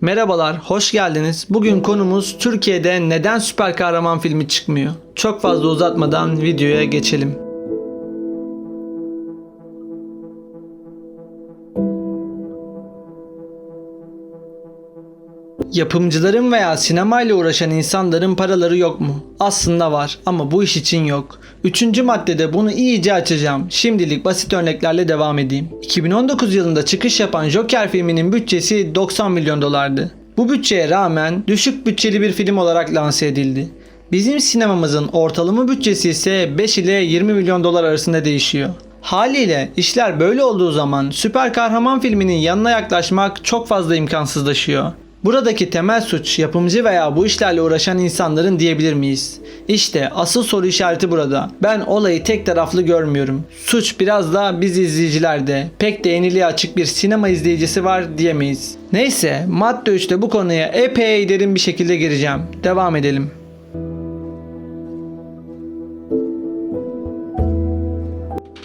Merhabalar, hoş geldiniz. Bugün konumuz Türkiye'de neden süper kahraman filmi çıkmıyor? Çok fazla uzatmadan videoya geçelim. Yapımcıların veya sinemayla uğraşan insanların paraları yok mu? Aslında var ama bu iş için yok. Üçüncü maddede bunu iyice açacağım. Şimdilik basit örneklerle devam edeyim. 2019 yılında çıkış yapan Joker filminin bütçesi 90 milyon dolardı. Bu bütçeye rağmen düşük bütçeli bir film olarak lanse edildi. Bizim sinemamızın ortalama bütçesi ise 5 ile 20 milyon dolar arasında değişiyor. Haliyle işler böyle olduğu zaman süper kahraman filminin yanına yaklaşmak çok fazla imkansızlaşıyor. Buradaki temel suç yapımcı veya bu işlerle uğraşan insanların diyebilir miyiz? İşte asıl soru işareti burada. Ben olayı tek taraflı görmüyorum. Suç biraz da biz izleyicilerde. Pek de yeniliğe açık bir sinema izleyicisi var diyemeyiz. Neyse madde 3'te bu konuya epey derin bir şekilde gireceğim. Devam edelim.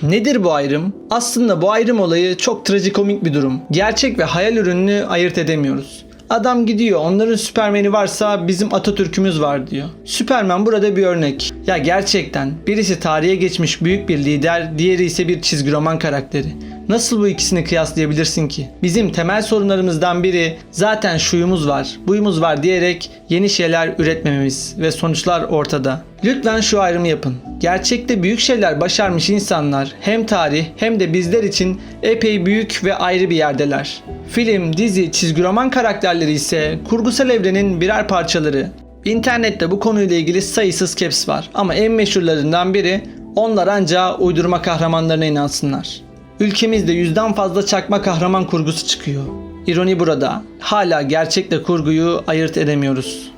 Nedir bu ayrım? Aslında bu ayrım olayı çok trajikomik bir durum. Gerçek ve hayal ürününü ayırt edemiyoruz. Adam gidiyor onların Süpermen'i varsa bizim Atatürk'ümüz var diyor. Süpermen burada bir örnek. Ya gerçekten birisi tarihe geçmiş büyük bir lider, diğeri ise bir çizgi roman karakteri. Nasıl bu ikisini kıyaslayabilirsin ki? Bizim temel sorunlarımızdan biri zaten şuyumuz var, buyumuz var diyerek yeni şeyler üretmememiz ve sonuçlar ortada. Lütfen şu ayrımı yapın. Gerçekte büyük şeyler başarmış insanlar hem tarih hem de bizler için epey büyük ve ayrı bir yerdeler. Film, dizi, çizgi roman karakterleri ise kurgusal evrenin birer parçaları. İnternette bu konuyla ilgili sayısız caps var ama en meşhurlarından biri onlar anca uydurma kahramanlarına inansınlar. Ülkemizde yüzden fazla çakma kahraman kurgusu çıkıyor. İroni burada. Hala gerçekle kurguyu ayırt edemiyoruz.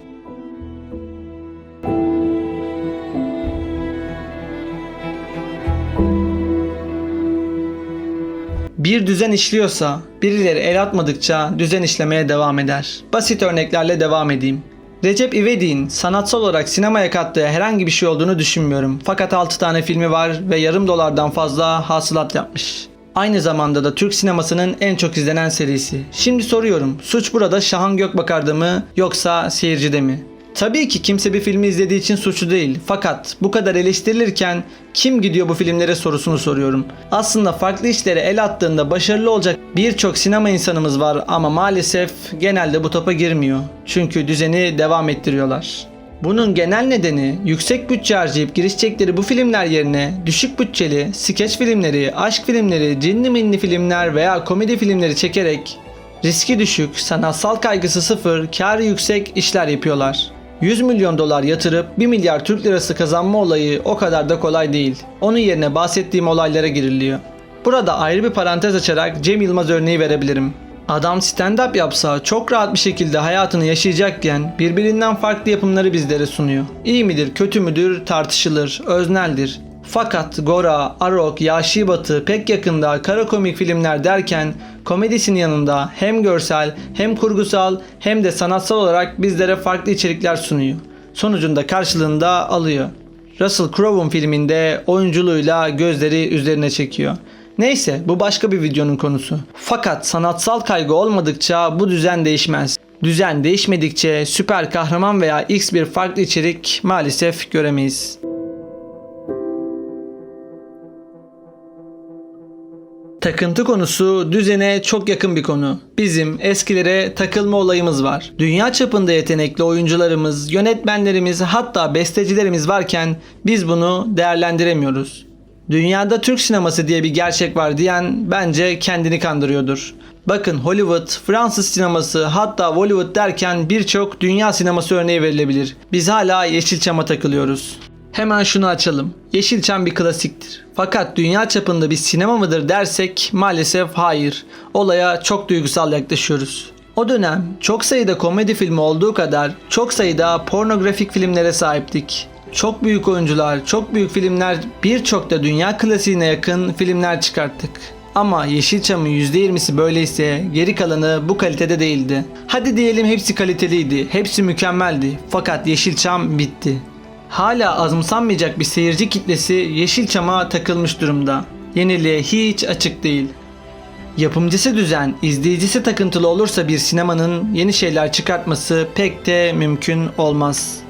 Bir düzen işliyorsa birileri el atmadıkça düzen işlemeye devam eder. Basit örneklerle devam edeyim. Recep İvedik'in sanatsal olarak sinemaya kattığı herhangi bir şey olduğunu düşünmüyorum. Fakat 6 tane filmi var ve yarım dolardan fazla hasılat yapmış. Aynı zamanda da Türk sinemasının en çok izlenen serisi. Şimdi soruyorum, suç burada Şahan Gökbakar'da mı yoksa seyircide mi? Tabii ki kimse bir filmi izlediği için suçlu değil. Fakat bu kadar eleştirilirken kim gidiyor bu filmlere sorusunu soruyorum. Aslında farklı işlere el attığında başarılı olacak birçok sinema insanımız var ama maalesef genelde bu topa girmiyor. Çünkü düzeni devam ettiriyorlar. Bunun genel nedeni yüksek bütçe harcayıp girişecekleri bu filmler yerine düşük bütçeli skeç filmleri, aşk filmleri, cinli minli filmler veya komedi filmleri çekerek riski düşük, sanatsal kaygısı sıfır, karı yüksek işler yapıyorlar. 100 milyon dolar yatırıp 1 milyar Türk lirası kazanma olayı o kadar da kolay değil. Onun yerine bahsettiğim olaylara giriliyor. Burada ayrı bir parantez açarak Cem Yılmaz örneği verebilirim. Adam stand-up yapsa çok rahat bir şekilde hayatını yaşayacakken birbirinden farklı yapımları bizlere sunuyor. İyi midir, kötü müdür tartışılır, özneldir. Fakat Gora, Arok, Yaşı Batı, pek yakında kara komik filmler derken komedisinin yanında hem görsel hem kurgusal hem de sanatsal olarak bizlere farklı içerikler sunuyor. Sonucunda karşılığını da alıyor. Russell Crowe'un filminde oyunculuğuyla gözleri üzerine çekiyor. Neyse bu başka bir videonun konusu. Fakat sanatsal kaygı olmadıkça bu düzen değişmez. Düzen değişmedikçe süper kahraman veya x bir farklı içerik maalesef göremeyiz. Takıntı konusu düzene çok yakın bir konu. Bizim eskilere takılma olayımız var. Dünya çapında yetenekli oyuncularımız, yönetmenlerimiz hatta bestecilerimiz varken biz bunu değerlendiremiyoruz. Dünyada Türk sineması diye bir gerçek var diyen bence kendini kandırıyordur. Bakın Hollywood, Fransız sineması hatta Bollywood derken birçok dünya sineması örneği verilebilir. Biz hala Yeşilçam'a takılıyoruz. Hemen şunu açalım. Yeşilçam bir klasiktir. Fakat dünya çapında bir sinema mıdır dersek maalesef hayır. Olaya çok duygusal yaklaşıyoruz. O dönem çok sayıda komedi filmi olduğu kadar çok sayıda pornografik filmlere sahiptik. Çok büyük oyuncular, çok büyük filmler, birçok da dünya klasiğine yakın filmler çıkarttık. Ama Yeşilçam'ın %20'si böyleyse geri kalanı bu kalitede değildi. Hadi diyelim hepsi kaliteliydi, hepsi mükemmeldi. Fakat Yeşilçam bitti. Hala azımsanmayacak bir seyirci kitlesi Yeşilçam'a takılmış durumda. Yeniliğe hiç açık değil. Yapımcısı düzen, izleyicisi takıntılı olursa bir sinemanın yeni şeyler çıkartması pek de mümkün olmaz.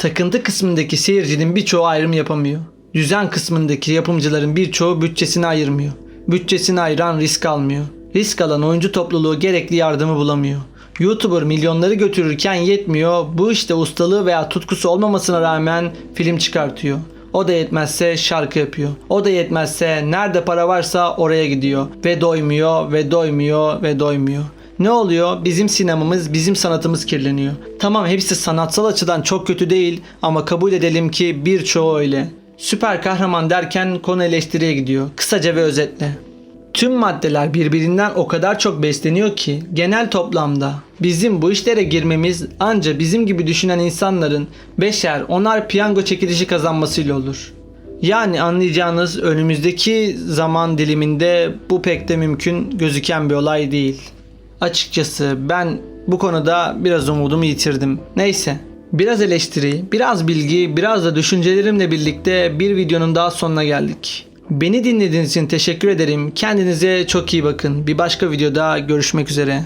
Takıntı kısmındaki seyircinin birçoğu ayrım yapamıyor. Düzen kısmındaki yapımcıların birçoğu bütçesini ayırmıyor. Bütçesini ayıran risk almıyor. Risk alan oyuncu topluluğu gerekli yardımı bulamıyor. YouTuber milyonları götürürken yetmiyor. Bu işte ustalığı veya tutkusu olmamasına rağmen film çıkartıyor. O da yetmezse şarkı yapıyor. O da yetmezse nerede para varsa oraya gidiyor. Ve doymuyor ve doymuyor ve doymuyor. Ne oluyor? Bizim sinemamız, bizim sanatımız kirleniyor. Tamam hepsi sanatsal açıdan çok kötü değil ama kabul edelim ki birçoğu öyle. Süper kahraman derken konu eleştiriye gidiyor. Kısaca ve özetle. Tüm maddeler birbirinden o kadar çok besleniyor ki genel toplamda bizim bu işlere girmemiz anca bizim gibi düşünen insanların beşer onar piyango çekilişi kazanmasıyla olur. Yani anlayacağınız önümüzdeki zaman diliminde bu pek de mümkün gözüken bir olay değil. Açıkçası ben bu konuda biraz umudumu yitirdim. Neyse. Biraz eleştiri, biraz bilgi, biraz da düşüncelerimle birlikte bir videonun daha sonuna geldik. Beni dinlediğiniz için teşekkür ederim. Kendinize çok iyi bakın. Bir başka videoda görüşmek üzere.